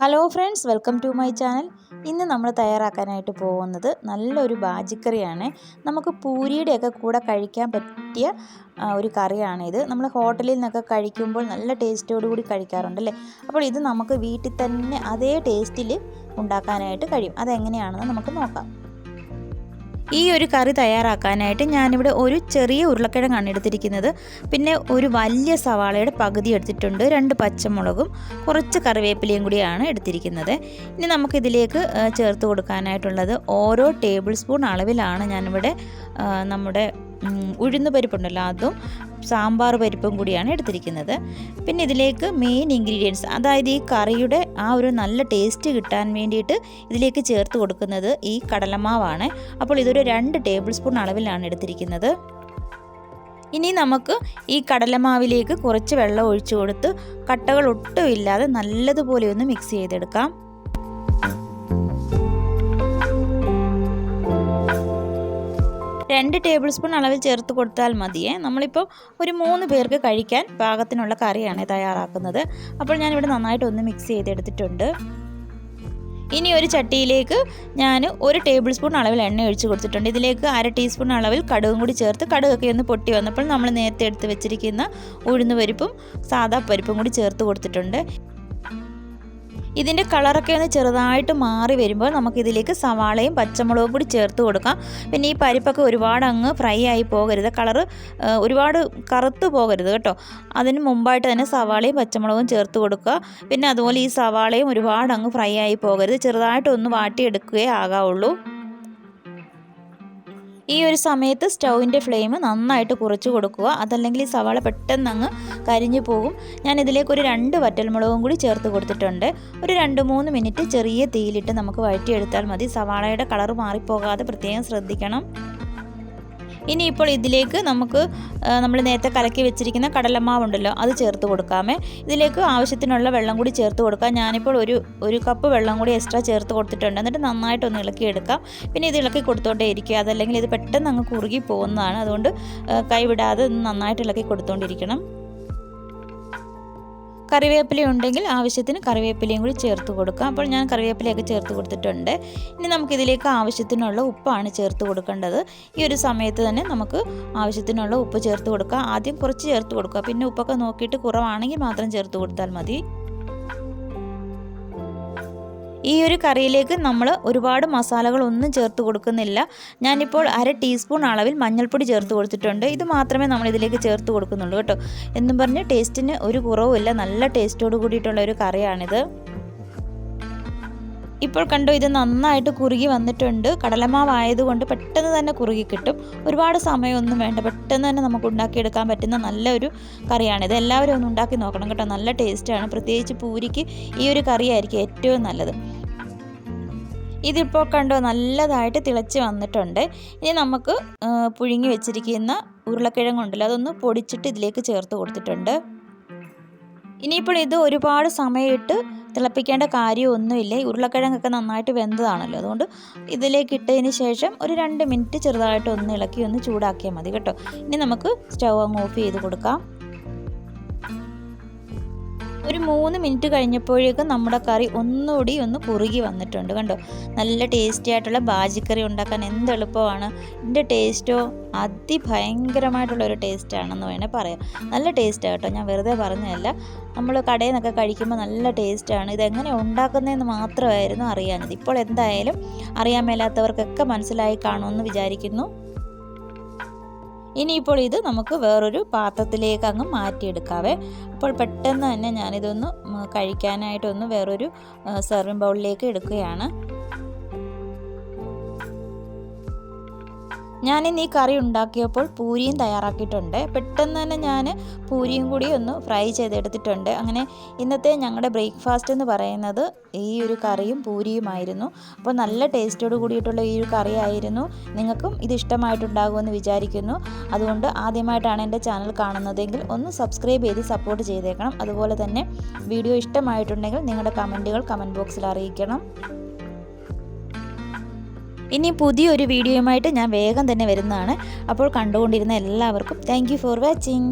Hello friends welcome to my channel ഇന്ന് നമ്മൾ തയ്യാറാക്കാനായിട്ട് പോകുന്നത് നല്ലൊരു ബാജിക്കറിയാണ്. നമുക്ക് പൂരിയുടെയൊക്കെ കൂടെ കഴിക്കാൻ പറ്റിയ ഒരു കറിയാണിത് നമ്മൾ ഹോട്ടലിൽ നിന്നൊക്കെ കഴിക്കുമ്പോൾ നല്ല ടേസ്റ്റോടുകൂടി കഴിക്കാറുണ്ടല്ലേ? അപ്പോൾ ഇത് നമുക്ക് വീട്ടിൽ തന്നെ അതേ ടേസ്റ്റിൽ ഉണ്ടാക്കാനായിട്ട് കഴിയും. അതെങ്ങനെയാണെന്ന് നമുക്ക് നോക്കാം. ഈ ഒരു കറി തയ്യാറാക്കാനായിട്ട് ഞാനിവിടെ ഒരു ചെറിയ ഉരുളക്കിഴങ്ങാണ് എടുത്തിരിക്കുന്നത്. പിന്നെ ഒരു വലിയ സവാളയുടെ പകുതി എടുത്തിട്ടുണ്ട്. രണ്ട് പച്ചമുളകും കുറച്ച് കറിവേപ്പിലയും കൂടിയാണ് എടുത്തിരിക്കുന്നത്. ഇനി നമുക്കിതിലേക്ക് ചേർത്ത് കൊടുക്കാനായിട്ടുള്ളത് ഓരോ ടേബിൾ സ്പൂൺ അളവിലാണ് ഞാനിവിടെ നമ്മുടെ ഉഴുന്ന് പരിപ്പുണ്ടല്ലോ അതും സാമ്പാർ പരിപ്പും കൂടിയാണ് എടുത്തിരിക്കുന്നത്. പിന്നെ ഇതിലേക്ക് മെയിൻ ഇൻഗ്രീഡിയൻസ് അതായത് ഈ കറിയുടെ ആ ഒരു നല്ല ടേസ്റ്റ് കിട്ടാൻ വേണ്ടിയിട്ട് ഇതിലേക്ക് ചേർത്ത് കൊടുക്കുന്നത് ഈ കടലമാവാണ്. അപ്പോൾ ഇതൊരു രണ്ട് ടേബിൾ സ്പൂൺ അളവിലാണ് എടുത്തിരിക്കുന്നത്. ഇനി നമുക്ക് ഈ കടലമാവിലേക്ക് കുറച്ച് വെള്ളം ഒഴിച്ചു കൊടുത്ത് കട്ടകൾ ഒട്ടുമില്ലാതെ നല്ലതുപോലെ ഒന്ന് മിക്സ് ചെയ്തെടുക്കാം. രണ്ട് ടേബിൾ സ്പൂൺ അളവിൽ ചേർത്ത് കൊടുത്താൽ മതിയേ. നമ്മളിപ്പോൾ ഒരു മൂന്ന് പേർക്ക് കഴിക്കാൻ പാകത്തിനുള്ള കറിയാണ് തയ്യാറാക്കുന്നത്. അപ്പോൾ ഞാനിവിടെ നന്നായിട്ട് ഒന്ന് മിക്സ് ചെയ്തെടുത്തിട്ടുണ്ട്. ഇനി ഒരു ചട്ടിയിലേക്ക് ഞാൻ ഒരു ടേബിൾ സ്പൂൺ അളവിൽ എണ്ണ ഒഴിച്ച് കൊടുത്തിട്ടുണ്ട്. ഇതിലേക്ക് അര ടീസ്പൂൺ അളവിൽ കടുകും കൂടി ചേർത്ത് കടുകൊക്കെ ഒന്ന് പൊട്ടി വന്നപ്പോൾ നമ്മൾ നേരത്തെ എടുത്ത് വെച്ചിരിക്കുന്ന ഉഴുന്ന് പരിപ്പും സാദാ പരിപ്പും കൂടി ചേർത്ത് കൊടുത്തിട്ടുണ്ട്. ഇതിന്റെ കളറൊക്കെ ഒന്ന് ചെറുതായിട്ട് മാറി വരുമ്പോൾ നമുക്കിതിലേക്ക് സവാളയും പച്ചമുളകും കൂടി ചേർത്ത് കൊടുക്കാം. പിന്നെ ഈ പരിപ്പൊക്കെ ഒരുപാട് അങ്ങ് ഫ്രൈ ആയി പോകരുത്. കളറ് ഒരുപാട് കറുത്ത് പോകരുത് കേട്ടോ. അതിന് മുമ്പായിട്ട് തന്നെ സവാളയും പച്ചമുളകും ചേർത്ത് കൊടുക്കുക. പിന്നെ അതുപോലെ ഈ സവാളയും ഒരുപാട് അങ്ങ് ഫ്രൈ ആയി പോകരുത്. ചെറുതായിട്ടൊന്ന് വാട്ടിയെടുക്കുകയേ ആകാവുള്ളൂ. ഈ ഒരു സമയത്ത് സ്റ്റൗവിന്റെ ഫ്ലെയിം നന്നായിട്ട് കുറച്ച് കൊടുക്കുക. അതല്ലെങ്കിൽ ഈ സവാള പെട്ടെന്ന് അങ്ങ് കരിഞ്ഞു പോകും. ഞാൻ ഇതിലേക്ക് ഒരു രണ്ട് വറ്റൽമുളകും കൂടി ചേർത്ത് കൊടുത്തിട്ടുണ്ട്. ഒരു രണ്ട് മൂന്ന് മിനിറ്റ് ചെറിയ തീയിലിട്ട് നമുക്ക് വഴറ്റിയെടുത്താൽ മതി. സവാളയുടെ കളർ മാറിപ്പോകാതെ പ്രത്യേകം ശ്രദ്ധിക്കണം. ഇനിയിപ്പോൾ ഇതിലേക്ക് നമുക്ക് നമ്മൾ നേരത്തെ കലക്കി വെച്ചിരിക്കുന്ന കടലമാവുണ്ടല്ലോ അത് ചേർത്ത് കൊടുക്കാമേ. ഇതിലേക്ക് ആവശ്യത്തിനുള്ള വെള്ളം കൂടി ചേർത്ത് കൊടുക്കാം. ഞാനിപ്പോൾ ഒരു ഒരു കപ്പ് വെള്ളം കൂടി എക്സ്ട്രാ ചേർത്ത് കൊടുത്തിട്ടുണ്ട്. എന്നിട്ട് നന്നായിട്ടൊന്ന് ഇളക്കിയെടുക്കാം. പിന്നെ ഇത് ഇളക്കി കൊടുത്തോണ്ടേ ഇരിക്കുക. അതല്ലെങ്കിൽ ഇത് പെട്ടെന്ന് അങ്ങ് കുറുകി പോകുന്നതാണ്. അതുകൊണ്ട് കൈവിടാതെ നന്നായിട്ട് ഇളക്കി കൊടുത്തോണ്ടിരിക്കണം. കറിവേപ്പില ഉണ്ടെങ്കിൽ ആവശ്യത്തിന് കറിവേപ്പിലയും കൂടി ചേർത്ത് കൊടുക്കുക അപ്പോൾ ഞാൻ കറിവേപ്പിലയൊക്കെ ചേർത്ത് കൊടുത്തിട്ടുണ്ട്. ഇനി നമുക്കിതിലേക്ക് ആവശ്യത്തിനുള്ള ഉപ്പാണ് ചേർത്ത് കൊടുക്കേണ്ടത്. ഈ ഒരു സമയത്ത് തന്നെ നമുക്ക് ആവശ്യത്തിനുള്ള ഉപ്പ് ചേർത്ത് കൊടുക്കുക ആദ്യം കുറച്ച് ചേർത്ത് കൊടുക്കുക. പിന്നെ ഉപ്പൊക്കെ നോക്കിയിട്ട് കുറവാണെങ്കിൽ മാത്രം ചേർത്ത് കൊടുത്താൽ മതി. ഈ ഒരു കറിയിലേക്ക് നമ്മൾ ഒരുപാട് മസാലകളൊന്നും ചേർത്ത് കൊടുക്കുന്നില്ല. ഞാനിപ്പോൾ അര ടീസ്പൂൺ അളവിൽ മഞ്ഞൾപ്പൊടി ചേർത്ത് കൊടുത്തിട്ടുണ്ട്. ഇത് മാത്രമേ നമ്മൾ ഇതിലേക്ക് ചേർത്ത് കൊടുക്കുന്നുള്ളൂ കേട്ടോ. എന്നും പറഞ്ഞ് ടേസ്റ്റിന് ഒരു കുറവുമില്ല. നല്ല ടേസ്റ്റോട് കൂടിയിട്ടുള്ള ഒരു കറിയാണിത്. ഇപ്പോൾ കണ്ടോ ഇത് നന്നായിട്ട് കുറുകി വന്നിട്ടുണ്ട്. കടലമാവായതുകൊണ്ട് പെട്ടെന്ന് തന്നെ കുറുകി കിട്ടും. ഒരുപാട് സമയമൊന്നും വേണ്ട. പെട്ടെന്ന് തന്നെ നമുക്ക് ഉണ്ടാക്കിയെടുക്കാൻ പറ്റുന്ന നല്ലൊരു കറിയാണ് ഇത് എല്ലാവരും ഒന്ന് ഉണ്ടാക്കി നോക്കണം കേട്ടോ. നല്ല ടേസ്റ്റാണ്. പ്രത്യേകിച്ച് പൂരിക്ക് ഈ ഒരു കറിയായിരിക്കും ഏറ്റവും നല്ലത്. ഇതിപ്പോൾ കണ്ടോ നല്ലതായിട്ട് തിളച്ച് വന്നിട്ടുണ്ട്. ഇനി നമുക്ക് പുഴുങ്ങി വെച്ചിരിക്കുന്ന ഉരുളക്കിഴങ്ങുണ്ടല്ലോ അതൊന്ന് പൊടിച്ചിട്ട് ഇതിലേക്ക് ചേർത്ത് കൊടുത്തിട്ടുണ്ട്. ഇനിയിപ്പോൾ ഇത് ഒരുപാട് സമയമിട്ട് തിളപ്പിക്കേണ്ട കാര്യമൊന്നുമില്ല. ഉരുളക്കിഴങ്ങൊക്കെ നന്നായിട്ട് വെന്തതാണല്ലോ. അതുകൊണ്ട് ഇതിലേക്ക് ഇട്ടതിന് ശേഷം ഒരു രണ്ട് മിനിറ്റ് ചെറുതായിട്ട് ഒന്ന് ഇളക്കി ഒന്ന് ചൂടാക്കിയാൽ മതി കേട്ടോ. ഇനി നമുക്ക് സ്റ്റൗ അങ്ങ് ഓഫ് ചെയ്ത് കൊടുക്കാം. ഒരു മൂന്ന് മിനിറ്റ് കഴിഞ്ഞപ്പോഴേക്കും നമ്മുടെ കറി ഒന്നുകൂടി ഒന്ന് കുറുകി വന്നിട്ടുണ്ട് കണ്ടോ? നല്ല ടേസ്റ്റി ആയിട്ടുള്ള ബാജിക്കറി ഉണ്ടാക്കാൻ എന്ത് എളുപ്പമാണ്. ഇതിന്റെ ടേസ്റ്റോ അതിഭയങ്കരമായിട്ടുള്ള ഒരു ടേസ്റ്റാണെന്ന് വേണേൽ പറയാം. നല്ല ടേസ്റ്റാണ് കേട്ടോ ഞാൻ വെറുതെ പറഞ്ഞതല്ല. നമ്മൾ കടയിൽ നിന്നൊക്കെ കഴിക്കുമ്പോൾ നല്ല ടേസ്റ്റാണ് ഇതെങ്ങനെ ഉണ്ടാക്കുന്നതെന്ന് മാത്രമായിരുന്നു അറിയാഞ്ഞത് ഇപ്പോൾ എന്തായാലും അറിയാൻ മേലാത്തവർക്കൊക്കെ മനസ്സിലായി കാണുമെന്ന് വിചാരിക്കുന്നു. ഇനിയിപ്പോൾ ഇത് നമുക്ക് വേറൊരു പാത്രത്തിലേക്ക് അങ്ങ് മാറ്റിയെടുക്കാവേ. അപ്പോൾ പെട്ടെന്ന് തന്നെ ഞാനിതൊന്ന് കഴിക്കാനായിട്ടൊന്ന് വേറൊരു സെർവിങ് ബൗളിലേക്ക് എടുക്കുകയാണ്. ഞാനിന്ന് ഈ കറി ഉണ്ടാക്കിയപ്പോൾ പൂരിയും തയ്യാറാക്കിയിട്ടുണ്ട്. പെട്ടെന്ന് തന്നെ ഞാൻ പൂരിയും കൂടി ഒന്ന് ഫ്രൈ ചെയ്തെടുത്തിട്ടുണ്ട്. അങ്ങനെ ഇന്നത്തെ ഞങ്ങളുടെ ബ്രേക്ക്ഫാസ്റ്റ് എന്ന് പറയുന്നത് ഈ ഒരു കറിയും പൂരിയുമായിരുന്നു. അപ്പോൾ നല്ല ടേസ്റ്റോട് കൂടിയിട്ടുള്ള ഈ ഒരു കറിയായിരുന്നു. നിങ്ങൾക്കും ഇത് ഇഷ്ടമായിട്ടുണ്ടാകുമെന്ന് വിചാരിക്കുന്നു. അതുകൊണ്ട് ആദ്യമായിട്ടാണ് എന്റെ ചാനൽ കാണുന്നതെങ്കിൽ ഒന്ന് സബ്സ്ക്രൈബ് ചെയ്ത് സപ്പോർട്ട് ചെയ്തേക്കണം. അതുപോലെ തന്നെ വീഡിയോ ഇഷ്ടമായിട്ടുണ്ടെങ്കിൽ നിങ്ങളുടെ കമന്റുകൾ കമന്റ് ബോക്സിൽ അറിയിക്കണം. ഇനി പുതിയൊരു വീഡിയോയുമായിട്ട് ഞാൻ വേഗം തന്നെ വരുന്നതാണ്. അപ്പോൾ കണ്ടുകൊണ്ടിരുന്ന എല്ലാവർക്കും താങ്ക് ഫോർ വാച്ചിങ്